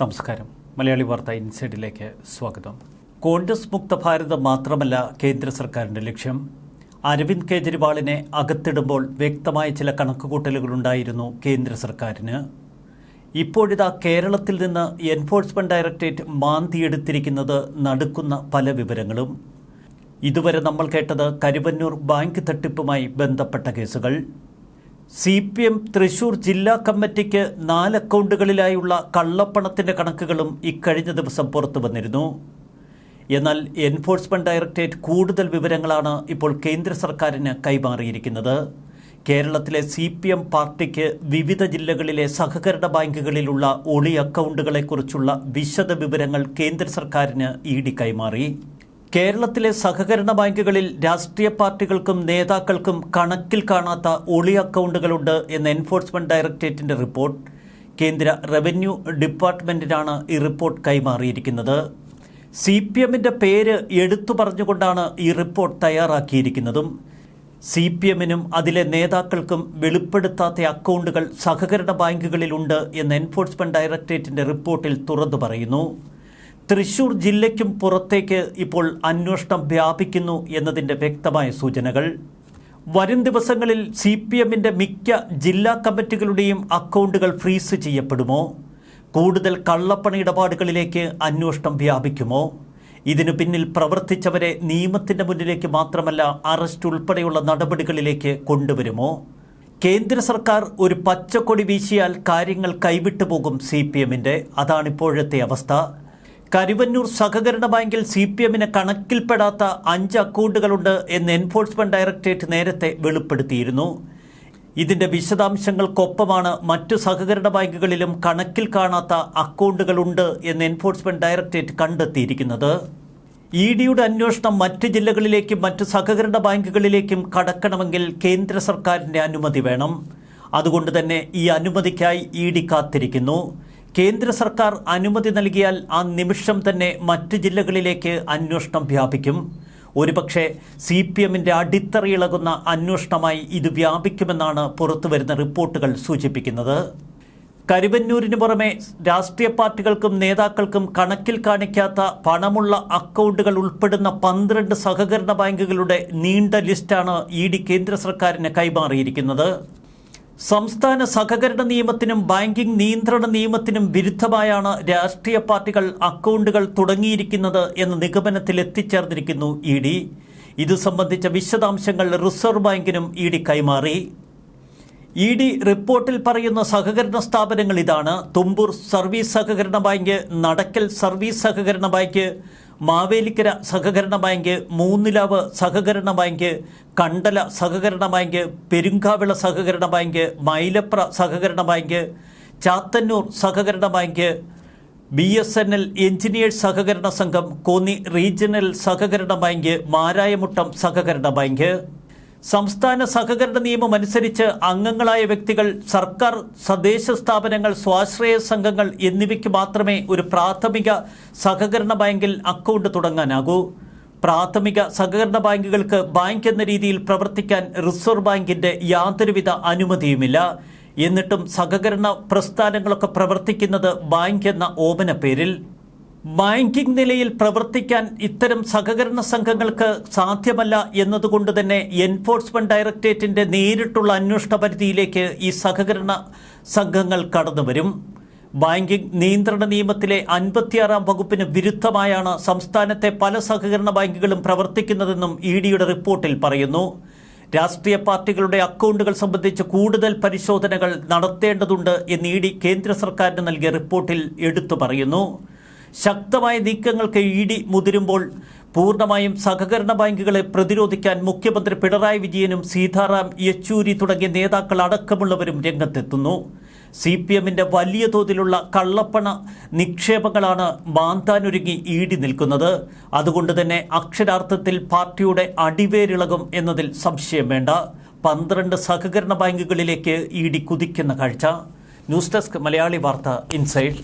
നമസ്കാരം. മലയാളി വാർത്ത ഇൻസൈഡിലേക്ക് സ്വാഗതം. കോൺഗ്രസ് മുക്ത ഭാരതം മാത്രമല്ല കേന്ദ്ര സർക്കാരിന്റെ ലക്ഷ്യം. അരവിന്ദ് കെജ്രിവാളിനെ അകത്തിടുമ്പോൾ വ്യക്തമായ ചില കണക്കുകൂട്ടലുകളുണ്ടായിരുന്നു കേന്ദ്ര സർക്കാരിന്. ഇപ്പോഴിതാ കേരളത്തിൽ നിന്ന് എൻഫോഴ്സ്മെന്റ് ഡയറക്ടറേറ്റ് മാന്തിയെടുത്തിരിക്കുന്നത് നടക്കുന്ന പല വിവരങ്ങളും. ഇതുവരെ നമ്മൾ കേട്ടത് കരുവന്നൂർ ബാങ്ക് തട്ടിപ്പുമായി ബന്ധപ്പെട്ട കേസുകൾ. സി പി എം തൃശൂർ ജില്ലാ കമ്മിറ്റിക്ക് നാല് അക്കൗണ്ടുകളിലായുള്ള കള്ളപ്പണത്തിന്റെ കണക്കുകളും ഇക്കഴിഞ്ഞ ദിവസം പുറത്തു വന്നിരുന്നു. എന്നാൽ എൻഫോഴ്സ്മെന്റ് ഡയറക്ടറേറ്റ് കൂടുതൽ വിവരങ്ങളാണ് ഇപ്പോൾ കേന്ദ്ര സർക്കാരിന് കൈമാറിയിരിക്കുന്നത്. കേരളത്തിലെ സി പി എം പാർട്ടിക്ക് വിവിധ ജില്ലകളിലെ സഹകരണ ബാങ്കുകളിലുള്ള ഒളി അക്കൗണ്ടുകളെക്കുറിച്ചുള്ള വിശദ വിവരങ്ങൾ കേന്ദ്ര സർക്കാരിന് ഇ ഡി കൈമാറി. കേരളത്തിലെ സഹകരണ ബാങ്കുകളിൽ രാഷ്ട്രീയ പാർട്ടികൾക്കും നേതാക്കൾക്കും കണക്കിൽ കാണാത്ത ഒളി അക്കൗണ്ടുകളുണ്ട് എന്ന എൻഫോഴ്സ്മെന്റ് ഡയറക്ടറേറ്റിന്റെ റിപ്പോർട്ട്. കേന്ദ്ര റവന്യൂ ഡിപ്പാർട്ട്മെന്റിനാണ് ഈ റിപ്പോർട്ട് കൈമാറിയിരിക്കുന്നത്. സി പി എമ്മിന്റെ പേര് എടുത്തു പറഞ്ഞുകൊണ്ടാണ് ഈ റിപ്പോർട്ട് തയ്യാറാക്കിയിരിക്കുന്നതും. സി പി എമ്മിനും അതിലെ നേതാക്കൾക്കും വെളിപ്പെടുത്താത്ത അക്കൗണ്ടുകൾ സഹകരണ ബാങ്കുകളിലുണ്ട് എന്ന് എൻഫോഴ്സ്മെന്റ് ഡയറക്ടറേറ്റിന്റെ റിപ്പോർട്ടിൽ തുറന്നു പറയുന്നു. തൃശൂർ ജില്ലയ്ക്കും പുറത്തേക്ക് ഇപ്പോൾ അന്വേഷണം വ്യാപിക്കുന്നു എന്നതിന്റെ വ്യക്തമായ സൂചനകൾ. വരും ദിവസങ്ങളിൽ സി പി എമ്മിന്റെ മിക്ക ജില്ലാ കമ്മിറ്റികളുടെയും അക്കൗണ്ടുകൾ ഫ്രീസ് ചെയ്യപ്പെടുമോ? കൂടുതൽ കള്ളപ്പണ ഇടപാടുകളിലേക്ക് അന്വേഷണം വ്യാപിക്കുമോ? ഇതിനു പിന്നിൽ പ്രവർത്തിച്ചവരെ നിയമത്തിന്റെ മുന്നിലേക്ക് മാത്രമല്ല അറസ്റ്റ് ഉൾപ്പെടെയുള്ള നടപടികളിലേക്ക് കൊണ്ടുവരുമോ? കേന്ദ്ര സർക്കാർ ഒരു പച്ചക്കൊടി വീശിയാൽ കാര്യങ്ങൾ കൈവിട്ടുപോകും സി പി എമ്മിന്റെ അതാണിപ്പോഴത്തെ അവസ്ഥ. കരുവന്നൂർ സഹകരണ ബാങ്കിൽ സി പി എമ്മിന് കണക്കിൽപ്പെടാത്ത അഞ്ച് അക്കൗണ്ടുകളുണ്ട് എന്ന് എൻഫോഴ്സ്മെന്റ് ഡയറക്ടറേറ്റ് നേരത്തെ വെളിപ്പെടുത്തിയിരുന്നു. ഇതിന്റെ വിശദാംശങ്ങൾക്കൊപ്പമാണ് മറ്റു സഹകരണ ബാങ്കുകളിലും കണക്കിൽ കാണാത്ത അക്കൗണ്ടുകളുണ്ട് എന്ന് എൻഫോഴ്സ്മെന്റ് ഡയറക്ടറേറ്റ് കണ്ടെത്തിയിരിക്കുന്നത്. ഇ ഡിയുടെ അന്വേഷണം മറ്റ് ജില്ലകളിലേക്കും മറ്റ് സഹകരണ ബാങ്കുകളിലേക്കും കടക്കണമെങ്കിൽ കേന്ദ്ര സർക്കാരിന്റെ അനുമതി വേണം. അതുകൊണ്ട് തന്നെ ഈ അനുമതിക്കായി ഇ ഡി കാത്തിരിക്കുന്നു. കേന്ദ്ര സർക്കാർ അനുമതി നൽകിയാൽ ആ നിമിഷം തന്നെ മറ്റ് ജില്ലകളിലേക്ക് അന്വേഷണം വ്യാപിക്കും. ഒരുപക്ഷെ സി പി എമ്മിന്റെ അടിത്തറയിളകുന്ന അന്വേഷണമായി ഇത് വ്യാപിക്കുമെന്നാണ് പുറത്തുവരുന്ന റിപ്പോർട്ടുകൾ സൂചിപ്പിക്കുന്നത്. കരുവന്നൂരിന് പുറമെ രാഷ്ട്രീയ പാർട്ടികൾക്കും നേതാക്കൾക്കും കണക്കിൽ കാണിക്കാത്ത പണമുള്ള അക്കൗണ്ടുകൾ ഉൾപ്പെടുന്ന പന്ത്രണ്ട് സഹകരണ ബാങ്കുകളുടെ നീണ്ട ലിസ്റ്റാണ് ഇ ഡി കേന്ദ്ര സർക്കാരിന് കൈമാറിയിരിക്കുന്നത്. സംസ്ഥാന സഹകരണ നിയമത്തിനും ബാങ്കിംഗ് നിയന്ത്രണ നിയമത്തിനും വിരുദ്ധമായാണ് രാഷ്ട്രീയ പാർട്ടികൾ അക്കൗണ്ടുകൾ തുടങ്ങിയിരിക്കുന്നത് എന്ന നിഗമനത്തിൽ എത്തിച്ചേർന്നിരിക്കുന്നു ഇ ഡി. ഇത് സംബന്ധിച്ച വിശദാംശങ്ങൾ റിസർവ് ബാങ്കിനും ഇ ഡി കൈമാറി. ഇ ഡി റിപ്പോർട്ടിൽ പറയുന്ന സഹകരണ സ്ഥാപനങ്ങൾ ഇതാണ്. തുമ്പൂർ സർവീസ് സഹകരണ ബാങ്ക് നടക്കൽ സർവീസ് സഹകരണ ബാങ്ക് മാവേലിക്കര സഹകരണ ബാങ്ക് മൂന്നിലാവ് സഹകരണ ബാങ്ക് കണ്ടല സഹകരണ ബാങ്ക് പെരുങ്കാവിള സഹകരണ ബാങ്ക് മൈലപ്ര സഹകരണ ബാങ്ക് ചാത്തന്നൂർ സഹകരണ bank B S N L engineers സഹകരണ സംഘം കോന്നി റീജിയണൽ സഹകരണ ബാങ്ക് മാരായമുട്ടം സഹകരണ ബാങ്ക്. സംസ്ഥാന സഹകരണ നിയമം അനുസരിച്ച് അംഗങ്ങളായ വ്യക്തികൾ സർക്കാർ തദ്ദേശ സ്ഥാപനങ്ങൾ സ്വാശ്രയ സംഘങ്ങൾ എന്നിവയ്ക്ക് മാത്രമേ ഒരു പ്രാഥമിക സഹകരണ ബാങ്കിൽ അക്കൗണ്ട് തുടങ്ങാനാകൂ. പ്രാഥമിക സഹകരണ ബാങ്കുകൾക്ക് ബാങ്ക് എന്ന രീതിയിൽ പ്രവർത്തിക്കാൻ റിസർവ് ബാങ്കിന്റെ യാതൊരുവിധ അനുമതിയുമില്ല. എന്നിട്ടും സഹകരണ പ്രസ്ഥാനങ്ങളൊക്കെ പ്രവർത്തിക്കുന്നത് ബാങ്ക് എന്ന ഓമന പേരിൽ. ബാങ്കിംഗ് നിലയിൽ പ്രവർത്തിക്കാൻ ഇത്തരം സഹകരണ സംഘങ്ങൾക്ക് സാധ്യമല്ല എന്നതുകൊണ്ട് തന്നെ എൻഫോഴ്സ്മെന്റ് ഡയറക്ടറേറ്റിന്റെ നേരിട്ടുള്ള അന്വേഷണ പരിധിയിലേക്ക് ഈ സഹകരണ സംഘങ്ങൾ കടന്നുവരും ബാങ്കിംഗ് നിയന്ത്രണ നിയമത്തിലെ അൻപത്തിയാറാം വകുപ്പിന് വിരുദ്ധമായാണ് സംസ്ഥാനത്തെ പല സഹകരണ ബാങ്കുകളും പ്രവർത്തിക്കുന്നതെന്നും ഇ ഡിയുടെ റിപ്പോർട്ടിൽ പറയുന്നു. രാഷ്ട്രീയ പാർട്ടികളുടെ അക്കൗണ്ടുകൾ സംബന്ധിച്ച് കൂടുതൽ പരിശോധനകൾ നടത്തേണ്ടതുണ്ട് എന്ന് ഇ ഡി കേന്ദ്ര സർക്കാരിന് നൽകിയ റിപ്പോർട്ടിൽ എടുത്തു പറയുന്നു. ശക്തമായ നീക്കങ്ങൾക്ക് ഇ ഡി മുതിരുമ്പോൾ പൂർണമായും സഹകരണ ബാങ്കുകളെ പ്രതിരോധിക്കാൻ മുഖ്യമന്ത്രി പിണറായി വിജയനും സീതാറാം യെച്ചൂരി തുടങ്ങിയ നേതാക്കൾ അടക്കമുള്ളവരും രംഗത്തെത്തുന്നു. സി പി എമ്മിന്റെ വലിയ തോതിലുള്ള കള്ളപ്പണ നിക്ഷേപങ്ങളാണ് മാന്താനൊരുങ്ങി ഈടി നിൽക്കുന്നത്. അതുകൊണ്ട് തന്നെ അക്ഷരാർത്ഥത്തിൽ പാർട്ടിയുടെ അടിവേരിളകും എന്നതിൽ സംശയം വേണ്ട. പന്ത്രണ്ട് സഹകരണ ബാങ്കുകളിലേക്ക് ഇ ഡി കുതിക്കുന്ന കാഴ്ച. ന്യൂസ് ഡെസ്ക് മലയാളി വാർത്ത ഇൻസൈഡ്.